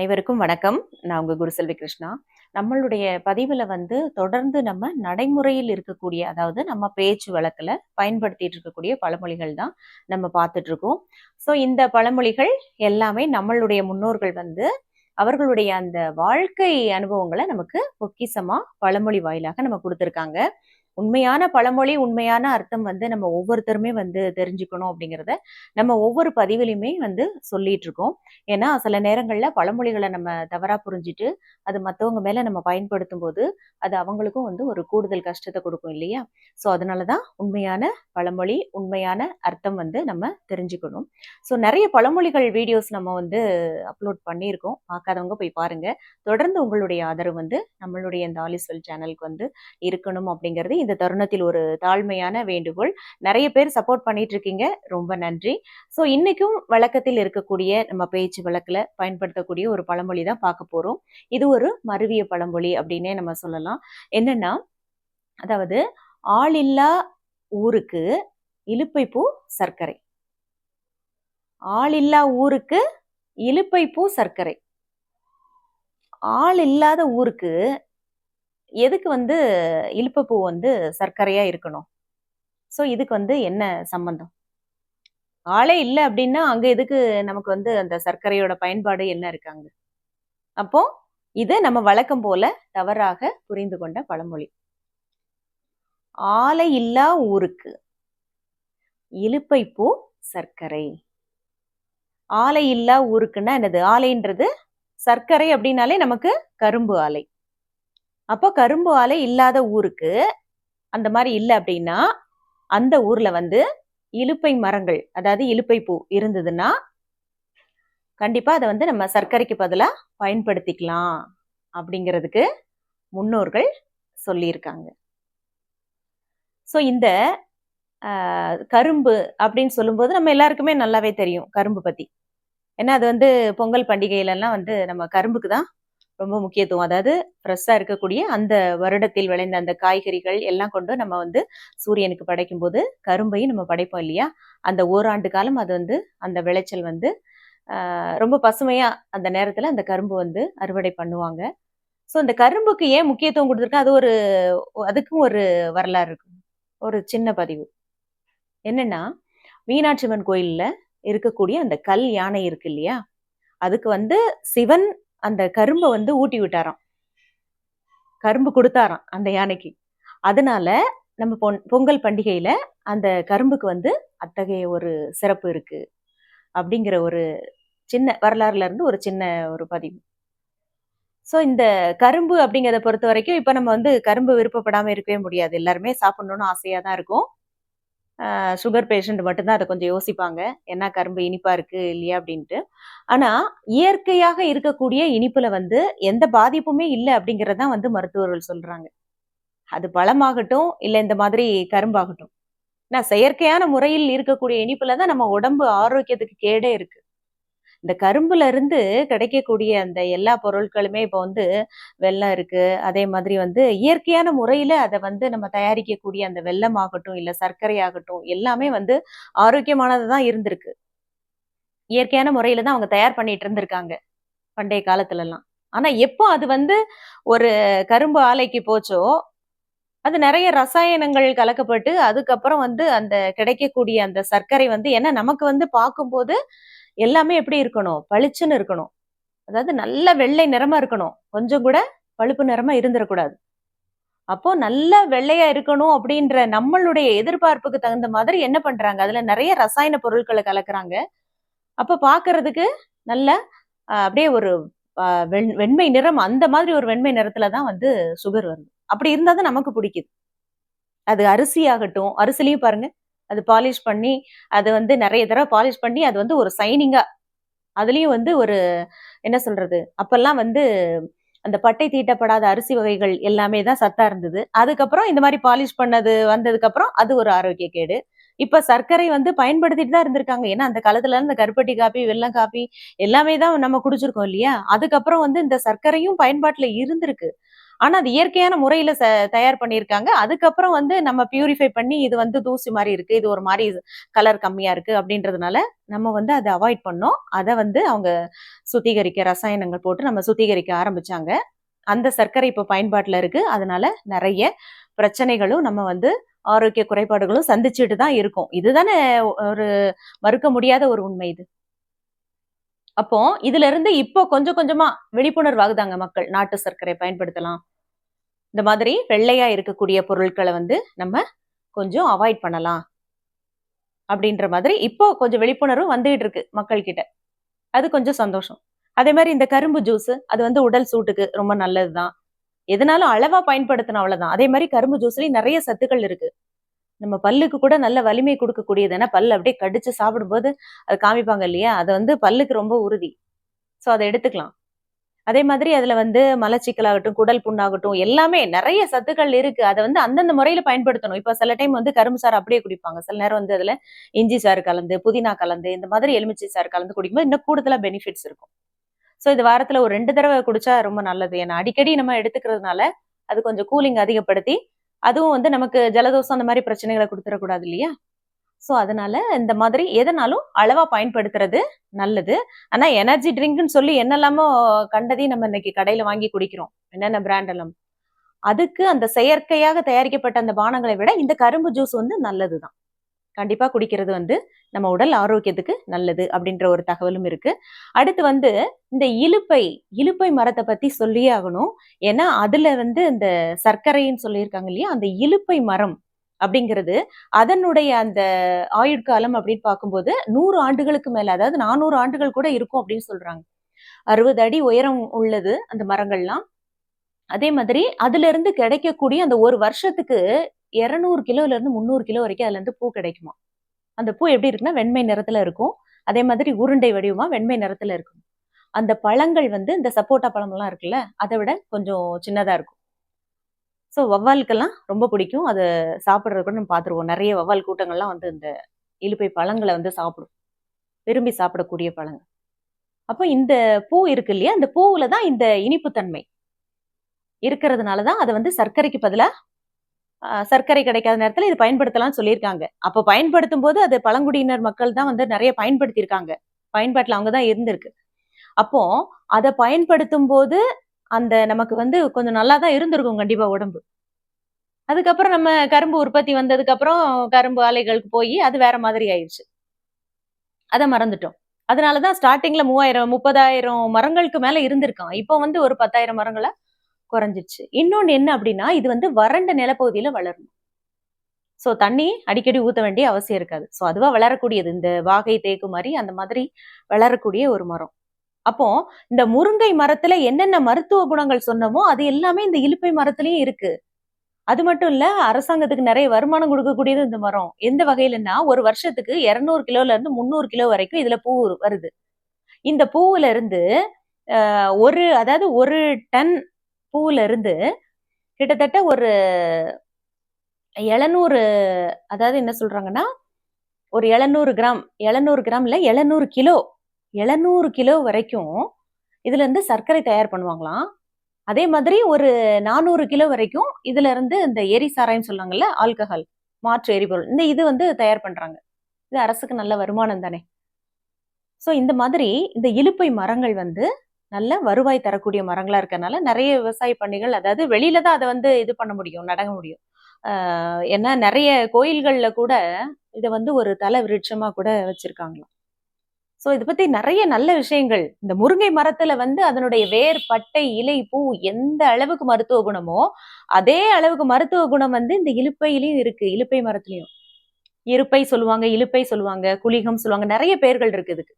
அனைவருக்கும் வணக்கம். நான் உங்க குருசெல்வி கிருஷ்ணா. நம்மளுடைய பதிவுல வந்து தொடர்ந்து நம்ம நடைமுறையில் இருக்கக்கூடிய அதாவது நம்ம பேச்சு வழக்கில் பயன்படுத்திட்டு இருக்கக்கூடிய பழமொழிகள் தான் நம்ம பார்த்துட்டு இருக்கோம். ஸோ இந்த பழமொழிகள் எல்லாமே நம்மளுடைய முன்னோர்கள் வந்து அவர்களுடைய அந்த வாழ்க்கை அனுபவங்களை நமக்கு பொக்கிசமாக பழமொழி வாயிலாக நம்ம கொடுத்துருக்காங்க. உண்மையான பழமொழி உண்மையான அர்த்தம் வந்து நம்ம ஒவ்வொருத்தருமே வந்து தெரிஞ்சுக்கணும் அப்படிங்கிறத நம்ம ஒவ்வொரு பதிவிலையுமே வந்து சொல்லிட்டு இருக்கோம். ஏன்னா சில நேரங்களில் பழமொழிகளை நம்ம தவறாக புரிஞ்சுட்டு அது மற்றவங்க மேலே நம்ம பயன்படுத்தும் போது அது அவங்களுக்கும் வந்து ஒரு கூடுதல் கஷ்டத்தை கொடுக்கும் இல்லையா? ஸோ அதனால தான் உண்மையான பழமொழி உண்மையான அர்த்தம் வந்து நம்ம தெரிஞ்சுக்கணும். ஸோ நிறைய பழமொழிகள் வீடியோஸ் நம்ம வந்து அப்லோட் பண்ணியிருக்கோம். பார்க்காதவங்க போய் பாருங்கள் தொடர்ந்து உங்களுடைய ஆதரவு வந்து நம்மளுடைய இந்த ஆலிஸ்வெல் சேனலுக்கு வந்து இருக்கணும் அப்படிங்கிறது இந்த தருணத்தில் ஒரு தாழ்மையான வேண்டுகோள். நிறைய பேர் சப்போர்ட் பண்ணிட்டு இருக்கீங்க ரொம்ப நன்றி. ஸோ இன்னைக்கும் வழக்கத்தில் இருக்கக்கூடிய நம்ம பேச்சு வழக்கில் பயன்படுத்தக்கூடிய ஒரு பழமொழி தான் பார்க்க போறோம். இது ஒரு மருவிய பழமொழி அப்படின்னே நம்ம சொல்லலாம். என்னன்னா அதாவது ஆளில்லா ஊருக்கு இலுப்பை பூ சர்க்கரை. ஆளில்லா ஊருக்கு இலுப்பை பூ சர்க்கரை. ஆள் இல்லாத ஊருக்கு எதுக்கு வந்து இழுப்பப்பூ வந்து சர்க்கரையா இருக்கணும்? ஸோ இதுக்கு வந்து என்ன சம்பந்தம்? ஆளே இல்லை அப்படின்னா அங்க எதுக்கு நமக்கு வந்து அந்த சர்க்கரையோட பயன்பாடு என்ன இருக்காங்க அப்போ இதை நம்ம வழக்கம் போல தவறாக புரிந்து கொண்ட பழமொழி. ஆலை இல்லா ஊருக்கு. இலுப்பை பூ சர்க்கரை. ஆலை இல்லா ஊருக்குன்னா என்னது? ஆலைன்றது சர்க்கரை அப்படின்னாலே நமக்கு கரும்பு ஆலை அப்போ கரும்பு ஆலை இல்லாத ஊருக்கு அந்த மாதிரி இல்லை அப்படின்னா அந்த ஊர்ல வந்து இலுப்பை மரங்கள் அதாவது இலுப்பை பூ இருந்ததுன்னா கண்டிப்பா அதை வந்து நம்ம சர்க்கரைக்கு பதிலாக பயன்படுத்திக்கலாம் அப்படிங்கிறதுக்கு முன்னோர்கள் சொல்லியிருக்காங்க. ஸோ இந்த கரும்பு அப்படின்னு சொல்லும்போது நம்ம எல்லாருக்குமே நல்லாவே தெரியும் கரும்பு பத்தி. ஏன்னா அது வந்து பொங்கல் பண்டிகையிலலாம் வந்து நம்ம கரும்புக்கு தான் ரொம்ப முக்கியத்துவம். அதாவது ஃப்ரெஷ்ஷாக இருக்கக்கூடிய அந்த வருடத்தில் விளைந்த அந்த காய்கறிகள் எல்லாம் கொண்டு நம்ம வந்து சூரியனுக்கு படைக்கும் போது கரும்பையும் நம்ம படைப்போம் இல்லையா? அந்த ஓராண்டு காலம் அது வந்து அந்த விளைச்சல் வந்து ரொம்ப பசுமையாக அந்த நேரத்தில் அந்த கரும்பு வந்து அறுவடை பண்ணுவாங்க. ஸோ அந்த கரும்புக்கு ஏன் முக்கியத்துவம் கொடுத்துருக்கா அது ஒரு அதுக்கும் ஒரு வரலாறு இருக்கு. ஒரு சின்ன பதிவு. என்னன்னா மீனாட்சிமன் கோயிலில் இருக்கக்கூடிய அந்த கல் யானை இருக்கு இல்லையா? அதுக்கு வந்து சிவன் அந்த கரும்பை வந்து ஊட்டி விட்டாராம். கரும்பு கொடுத்தாராம் அந்த யானைக்கு. அதனால நம்ம பொன் பொங்கல் பண்டிகையில அந்த கரும்புக்கு வந்து அத்தகைய ஒரு சிறப்பு இருக்கு அப்படிங்கிற ஒரு சின்ன வரலாறுல இருந்து ஒரு சின்ன ஒரு பதிவு. ஸோ இந்த கரும்பு அப்படிங்கிறத பொறுத்த வரைக்கும் இப்போ நம்ம வந்து கரும்பு விருப்பப்படாமல் இருக்கவே முடியாது. எல்லாருமே சாப்பிடணும்னு ஆசையாக தான் இருக்கும். சுகர் பேஷண்ட் மட்டும்தான் அதை கொஞ்சம் யோசிப்பாங்க. என்ன கரும்பு இனிப்பா இருக்கு இல்லையா? அப்படின்ட்டு. ஆனா இயற்கையாக இருக்கக்கூடிய இனிப்புல வந்து எந்த பாதிப்புமே இல்லை அப்படிங்கறதான் வந்து மருத்துவர்கள் சொல்றாங்க. அது பழமாகட்டும் இல்லை இந்த மாதிரி கரும்பாகட்டும். நான் செயற்கையான முறையில் இருக்கக்கூடிய இனிப்புல தான் நம்ம உடம்பு ஆரோக்கியத்துக்கு கேடே இருக்கு. இந்த கரும்புல இருந்து கிடைக்கக்கூடிய அந்த எல்லா பொருட்களுமே இப்போ வந்து வெள்ளம் இருக்கு. அதே மாதிரி வந்து இயற்கையான முறையில அதை வந்து நம்ம தயாரிக்கக்கூடிய அந்த வெள்ளம் ஆகட்டும் இல்ல சர்க்கரை ஆகட்டும் எல்லாமே வந்து ஆரோக்கியமானது தான் இருந்திருக்கு. இயற்கையான முறையில தான் அவங்க தயார் பண்ணிட்டு இருந்திருக்காங்க பண்டைய காலத்துல எல்லாம் ஆனா எப்போ அது வந்து ஒரு கரும்பு ஆலைக்கு போச்சோ அது நிறைய ரசாயனங்கள் கலக்கப்பட்டு அதுக்கப்புறம் வந்து அந்த கிடைக்கக்கூடிய அந்த சர்க்கரை வந்து ஏன்னா நமக்கு வந்து பார்க்கும்போது எல்லாமே எப்படி இருக்கணும்? பளிச்சுன்னு இருக்கணும். அதாவது நல்ல வெள்ளை நிறமா இருக்கணும். கொஞ்சம் கூட பழுப்பு நிறமா இருந்துடக்கூடாது அப்போ நல்ல வெள்ளையா இருக்கணும் அப்படின்ற நம்மளுடைய எதிர்பார்ப்புக்கு தகுந்த மாதிரி என்ன பண்றாங்க? அதுல நிறைய ரசாயன பொருட்களை கலக்குறாங்க. அப்ப பாக்குறதுக்கு நல்ல அப்படியே ஒரு வெண்மை நிறம் அந்த மாதிரி ஒரு வெண்மை நிறத்துல தான் வந்து சுகர் வருது. அப்படி இருந்தா தான் நமக்கு பிடிக்குது. அது அரிசி ஆகட்டும் அரிசிலையும் பாருங்க அது பாலிஷ் பண்ணி அது வந்து நிறைய தடவை பாலிஷ் பண்ணி அது வந்து ஒரு சைனிங்கா அதுலேயும் வந்து ஒரு என்ன சொல்றது அப்பெல்லாம் வந்து அந்த பட்டை தீட்டப்படாத அரிசி வகைகள் எல்லாமே தான் சத்தா இருந்தது. அதுக்கப்புறம் இந்த மாதிரி பாலிஷ் பண்ணது வந்ததுக்கப்புறம் அது ஒரு ஆரோக்கிய கேடு. இப்போ சர்க்கரை வந்து பயன்படுத்திட்டு தான் இருந்திருக்காங்க. ஏன்னா அந்த காலத்துல இந்த கருப்பட்டி காப்பி வெள்ளம் காப்பி எல்லாமே தான் நம்ம குடிச்சிருக்கோம் இல்லையா? அதுக்கப்புறம் வந்து இந்த சர்க்கரையும் பயன்பாட்டில் இருந்திருக்கு. ஆனா அது இயற்கையான முறையில ச- தயார் பண்ணியிருக்காங்க. அதுக்கப்புறம் வந்து நம்ம பியூரிஃபை பண்ணி இது வந்து தூசி மாதிரி இருக்கு இது ஒரு மாதிரி கலர் கம்மியா இருக்கு அப்படின்றதுனால நம்ம வந்து அதை அவாய்ட் பண்ணோம். அதை வந்து அவங்க சுத்திகரிக்க ரசாயனங்கள் போட்டு நம்ம சுத்திகரிக்க ஆரம்பிச்சாங்க. அந்த சர்க்கரை இப்போ பயன்பாட்டில் இருக்கு. அதனால நிறைய பிரச்சனைகளும் நம்ம வந்து ஆரோக்கிய குறைபாடுகளும் சந்திச்சுட்டு தான் இருக்கோம். இதுதானே ஒரு மறுக்க முடியாத ஒரு உண்மை இது. அப்போ இதுல இருந்து இப்போ கொஞ்சம் கொஞ்சமா விழிப்புணர்வு ஆகுதாங்க மக்கள்? நாட்டு சர்க்கரை பயன்படுத்தலாம். இந்த மாதிரி வெள்ளையா இருக்கக்கூடிய பொருட்களை வந்து நம்ம கொஞ்சம் அவாய்ட் பண்ணலாம் அப்படின்ற மாதிரி இப்போ கொஞ்சம் விழிப்புணர்வு வந்துகிட்டு இருக்கு மக்கள் கிட்ட அது கொஞ்சம் சந்தோஷம். அதே மாதிரி இந்த கரும்பு ஜூஸ் அது வந்து உடல் சூட்டுக்கு ரொம்ப நல்லதுதான். எதனாலும் அளவா பயன்படுத்தின அவ்வளவுதான் அதே மாதிரி கரும்பு ஜூஸ்லயும் நிறைய சத்துக்கள் இருக்கு. நம்ம பல்லுக்கு கூட நல்ல வலிமை கொடுக்கக்கூடியது ஏன்னா பல்லு அப்படியே கடிச்சு சாப்பிடும்போது அது காமிப்பாங்க இல்லையா? அது வந்து பல்லுக்கு ரொம்ப உறுதி. ஸோ அதை எடுத்துக்கலாம். அதே மாதிரி அதுல வந்து மலச்சிக்கலாகட்டும் குடல் புண்ணாகட்டும் எல்லாமே நிறைய சத்துக்கள் இருக்கு. அதை வந்து அந்தந்த முறையில பயன்படுத்தணும். இப்போ சில டைம் வந்து கரும்பு சாறு அப்படியே குடிப்பாங்க. சில நேரம் வந்து அதுல இஞ்சி சாறு கலந்து புதினா கலந்து இந்த மாதிரி எலுமிச்சை சாறு கலந்து குடிக்கும்போது இன்னும் கூடுதலா பெனிஃபிட்ஸ் இருக்கும். ஸோ இது வாரத்துல ஒரு ரெண்டு தடவை குடிச்சா ரொம்ப நல்லது. ஏன்னா அடிக்கடி நம்ம எடுத்துக்கிறதுனால அது கொஞ்சம் கூலிங் அதிகப்படுத்தி அதுவும் வந்து நமக்கு ஜலதோஷம் அந்த மாதிரி பிரச்சனைகளை கொடுத்துடக்கூடாது இல்லையா? ஸோ அதனால இந்த மாதிரி எதனாலும் அளவா பயன்படுத்துறது நல்லது. ஆனா எனர்ஜி ட்ரிங்க்னு சொல்லி என்னெல்லாமோ கண்டதையும் நம்ம இன்னைக்கு கடையில வாங்கி குடிக்கிறோம். என்னென்ன பிராண்ட் எல்லாம்? அதுக்கு அந்த செயற்கையாக தயாரிக்கப்பட்ட அந்த பானங்களை விட இந்த கரும்பு ஜூஸ் வந்து நல்லதுதான். கண்டிப்பா குடிக்கிறது வந்து நம்ம உடல் ஆரோக்கியத்துக்கு நல்லது அப்படின்ற ஒரு தகவலும் இருக்கு. அடுத்து வந்து இந்த இலுப்பை இலுப்பை மரத்தை பத்தி சொல்லியே ஆகணும். ஏன்னா அதுல வந்து இந்த சர்க்கரைன்னு சொல்லியிருக்காங்க இல்லையா? அந்த இலுப்பை மரம் அப்படிங்கிறது அதனுடைய அந்த ஆயுட்காலம் அப்படின்னு பார்க்கும்போது நூறு ஆண்டுகளுக்கு மேல அதாவது நானூறு ஆண்டுகள் கூட இருக்கும் அப்படின்னு சொல்றாங்க. அறுபது அடி உயரம் உள்ளது அந்த மரங்கள்லாம். அதே மாதிரி அதுல இருந்து கிடைக்கக்கூடிய அந்த ஒரு வருஷத்துக்கு இருநூறு கிலோல இருந்து முந்நூறு கிலோ வரைக்கும் அதுல இருந்து பூ கிடைக்குமா அந்த பூ எப்படி இருக்குன்னா வெண்மை நிறத்துல இருக்கும். அதே மாதிரி உருண்டை வடிவமா வெண்மை நிறத்துல இருக்கும். அந்த பழங்கள் வந்து இந்த சப்போட்டா பழம்லாம் இருக்குல்ல அதை விட கொஞ்சம் சின்னதா இருக்கும். ஸோ வவ்வாலுக்கெல்லாம் ரொம்ப பிடிக்கும். அதை சாப்பிட்றது கூட நம்ம பார்த்துருவோம் நிறைய வவ்வால் கூட்டங்கள்லாம் வந்து இந்த இலுப்பை பழங்களை வந்து சாப்பிடும். விரும்பி சாப்பிடக்கூடிய பழங்கள். அப்போ இந்த பூ இருக்கு இல்லையா? இந்த பூவுல தான் இந்த இனிப்புத்தன்மை இருக்கிறதுனால தான் அதை வந்து சர்க்கரைக்கு பதிலாக சர்க்கரை கிடைக்காத நேரத்தில் இது பயன்படுத்தலாம்னு சொல்லியிருக்காங்க. அப்போ பயன்படுத்தும் போது அது பழங்குடியினர் மக்கள் தான் வந்து நிறைய பயன்படுத்தியிருக்காங்க. பயன்பாட்டில் அவங்க தான் இருந்திருக்கு. அப்போ அதை பயன்படுத்தும் போது அந்த நமக்கு வந்து கொஞ்சம் நல்லா தான் இருந்திருக்கும் கண்டிப்பா உடம்பு. அதுக்கப்புறம் நம்ம கரும்பு உற்பத்தி வந்ததுக்கு அப்புறம் கரும்பு ஆலைகளுக்கு போய் அது வேற மாதிரி ஆயிடுச்சு. அதை மறந்துட்டோம். அதனாலதான் ஸ்டார்டிங்ல மூவாயிரம் முப்பதாயிரம் மரங்களுக்கு மேல இருந்திருக்கான். இப்போ வந்து ஒரு பத்தாயிரம் மரங்களை குறைஞ்சிருச்சு. இன்னொன்னு என்ன அப்படின்னா இது வந்து வறண்ட நிலப்பகுதியில வளரணும். ஸோ தண்ணி அடிக்கடி ஊற்ற வேண்டிய அவசியம் இருக்காது. ஸோ அதுவா வளரக்கூடியது. இந்த வாகை தேக்கு மாதிரி அந்த மாதிரி வளரக்கூடிய ஒரு மரம். அப்போ இந்த முருங்கை மரத்துல என்னென்ன மருத்துவ குணங்கள் சொன்னமோ அது எல்லாமே இந்த இலுப்பை மரத்துலயும் இருக்கு. அது மட்டும் இல்ல அரசாங்கத்துக்கு நிறைய வருமானம் கொடுக்கக்கூடியது இந்த மரம். எந்த வகையிலன்னா ஒரு வருஷத்துக்கு இருநூறு கிலோல இருந்து முந்நூறு கிலோ வரைக்கும் இதுல பூ வருது. இந்த பூவுல இருந்து ஆஹ், ஒரு அதாவது ஒரு டன் பூவுல இருந்து கிட்டத்தட்ட ஒரு எழுநூறு அதாவது என்ன சொல்றாங்கன்னா ஒரு எழுநூறு கிராம் எழுநூறு கிராம்ல எழுநூறு கிலோ எழுநூறு கிலோ வரைக்கும் இதுல இருந்து சர்க்கரை தயார் பண்ணுவாங்களாம். அதே மாதிரி ஒரு நானூறு கிலோ வரைக்கும் இதுல இருந்து இந்த எரி சாராயம் சொல்லுவாங்கல்ல ஆல்கஹால் மாற்று எரிபொருள் இந்த இது வந்து தயார் பண்றாங்க. இது அரசுக்கு நல்ல வருமானம் தானே. ஸோ இந்த மாதிரி இந்த இலுப்பை மரங்கள் வந்து நல்ல வருவாய் தரக்கூடிய மரங்களா இருக்கனால நிறைய விவசாய பண்ணைகள் அதாவது வெளியில தான் அதை வந்து இது பண்ண முடியும் நடங்க முடியும். ஆஹ் ஏன்னா நிறைய கோயில்களில் கூட இதை வந்து ஒரு தலை விருட்சமாக கூட வச்சிருக்காங்களாம். ஸோ இதை பத்தி நிறைய நல்ல விஷயங்கள். இந்த முருங்கை மரத்துல வந்து அதனுடைய வேர் பட்டை இலை பூ எந்த அளவுக்கு மருத்துவ குணமோ அதே அளவுக்கு மருத்துவ குணம் வந்து இந்த இலுப்பையிலையும் இருக்கு. இலுப்பை மரத்துலயும். இருப்பை சொல்லுவாங்க இலுப்பை சொல்லுவாங்க குளிகம் சொல்லுவாங்க நிறைய பெயர்கள் இருக்கு இதுக்கு.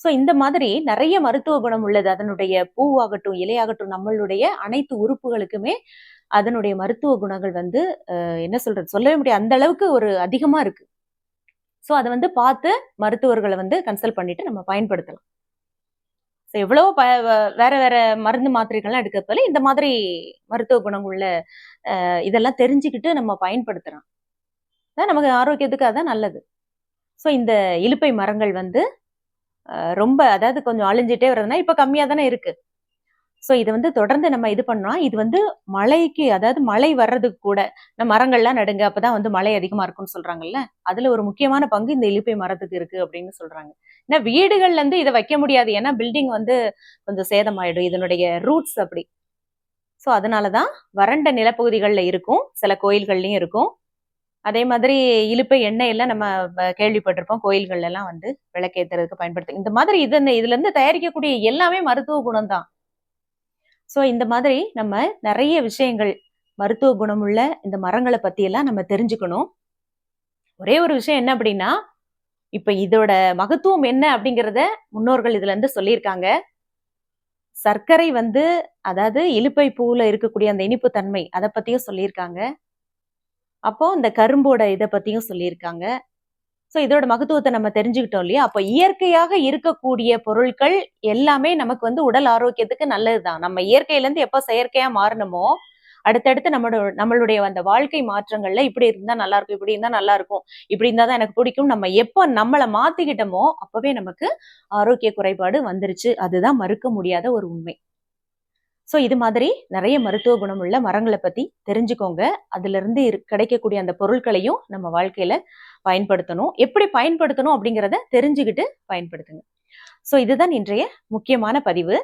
ஸோ இந்த மாதிரி நிறைய மருத்துவ குணம் உள்ளது. அதனுடைய பூவாகட்டும் இலையாகட்டும் நம்மளுடைய அனைத்து உறுப்புகளுக்குமே அதனுடைய மருத்துவ குணங்கள் வந்து என்ன சொல்றது? சொல்லவே முடியாது. அந்த அளவுக்கு ஒரு அதிகமா இருக்கு. ஸோ அதை வந்து பார்த்து மருத்துவர்களை வந்து கன்சல்ட் பண்ணிட்டு நம்ம பயன்படுத்தலாம். ஸோ எவ்வளவோ ப வேற வேற மருந்து மாத்திரைகள்லாம் எடுக்கிறதுல இந்த மாதிரி மருத்துவ குணம் உள்ள இதெல்லாம் தெரிஞ்சுக்கிட்டு நம்ம பயன்படுத்துகிறோம் அதான் நமக்கு ஆரோக்கியத்துக்கு அதான் நல்லது. ஸோ இந்த இலுப்பை மரங்கள் வந்து ரொம்ப அதாவது கொஞ்சம் அழிஞ்சிட்டே வருதுன்னா இப்போ கம்மியாக தானே இருக்குது ஸோ இதை வந்து தொடர்ந்து நம்ம இது பண்ணோம் இது வந்து மழைக்கு அதாவது மழை வர்றதுக்கு கூட நம்ம மரங்கள்லாம் நடுங்க அப்பதான் வந்து மழை அதிகமா இருக்கும்னு சொல்றாங்கல்ல? அதுல ஒரு முக்கியமான பங்கு இந்த இலுப்பை மரத்துக்கு இருக்கு அப்படின்னு சொல்றாங்க. ஏன்னா வீடுகள்ல இருந்து இதை வைக்க முடியாது. ஏன்னா பில்டிங் வந்து கொஞ்சம் சேதமாயிடும். இதனுடைய ரூட்ஸ் அப்படி. ஸோ அதனாலதான் வறண்ட நிலப்பகுதிகளில் இருக்கும். சில கோயில்கள்லயும் இருக்கும். அதே மாதிரி இலுப்பை எண்ணெய் எல்லாம் நம்ம கேள்விப்பட்டிருப்போம். கோயில்கள்லாம் வந்து விளக்கேத்துறதுக்கு பயன்படுத்தும் இந்த மாதிரி இது இதுல இருந்து தயாரிக்கக்கூடிய எல்லாமே மருத்துவ குணம் தான் ஸோ இந்த மாதிரி நம்ம நிறைய விஷயங்கள் மருத்துவ குணமுள்ள இந்த மரங்களை பற்றியெல்லாம் நம்ம தெரிஞ்சுக்கணும். ஒரே ஒரு விஷயம் என்ன அப்படின்னா இப்போ இதோட மகத்துவம் என்ன அப்படிங்கிறத முன்னோர்கள் இதுல இருந்து சொல்லியிருக்காங்க. சர்க்கரை வந்து அதாவது இலுப்பை பூவில் இருக்கக்கூடிய அந்த இனிப்பு தன்மை அதை பற்றியும் சொல்லியிருக்காங்க. அப்போ இந்த கரும்போட இதை பற்றியும் சொல்லியிருக்காங்க. ஸோ இதோட மகத்துவத்தை நம்ம தெரிஞ்சுக்கிட்டோம் இல்லையா? அப்போ இயற்கையாக இருக்கக்கூடிய பொருட்கள் எல்லாமே நமக்கு வந்து உடல் ஆரோக்கியத்துக்கு நல்லதுதான். நம்ம இயற்கையில இருந்து எப்போ செயற்கையா மாறணுமோ அடுத்தடுத்து நம்மளோட நம்மளுடைய அந்த வாழ்க்கை மாற்றங்கள்ல இப்படி இருந்தா நல்லா இருக்கும் இப்படி இருந்தா நல்லா இருக்கும் இப்படி இருந்தா தான் எனக்கு பிடிக்கும். நம்ம எப்போ நம்மளை மாத்திக்கிட்டோமோ அப்பவே நமக்கு ஆரோக்கிய குறைபாடு வந்துருச்சு. அதுதான் மறுக்க முடியாத ஒரு உண்மை. ஸோ இது மாதிரி நிறைய மருத்துவ குணமுள்ள மரங்களை பத்தி தெரிஞ்சுக்கோங்க. அதுல இருந்து கிடைக்கக்கூடிய அந்த பொருட்களையும் நம்ம வாழ்க்கையில பயன்படுத்தணும். எப்படி பயன்படுத்தணும் அப்படிங்கிறத தெரிஞ்சுக்கிட்டு பயன்படுத்துங்க. ஸோ இதுதான் இன்றைய முக்கியமான பதிவு.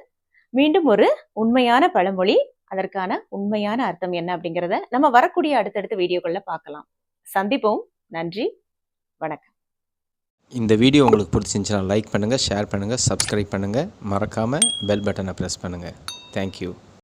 மீண்டும் ஒரு உண்மையான பழமொழி அதற்கான உண்மையான அர்த்தம் என்ன அப்படிங்கிறத நம்ம வரக்கூடிய அடுத்தடுத்த வீடியோக்களில் பார்க்கலாம். சந்திப்போம். நன்றி. வணக்கம். இந்த வீடியோ உங்களுக்கு பிடிச்சிருந்துச்சுன்னா லைக் பண்ணுங்கள் ஷேர் பண்ணுங்கள் சப்ஸ்கிரைப் பண்ணுங்கள் மறக்காமல் பெல் பட்டனை ப்ரெஸ் பண்ணுங்கள் தேங்க்யூ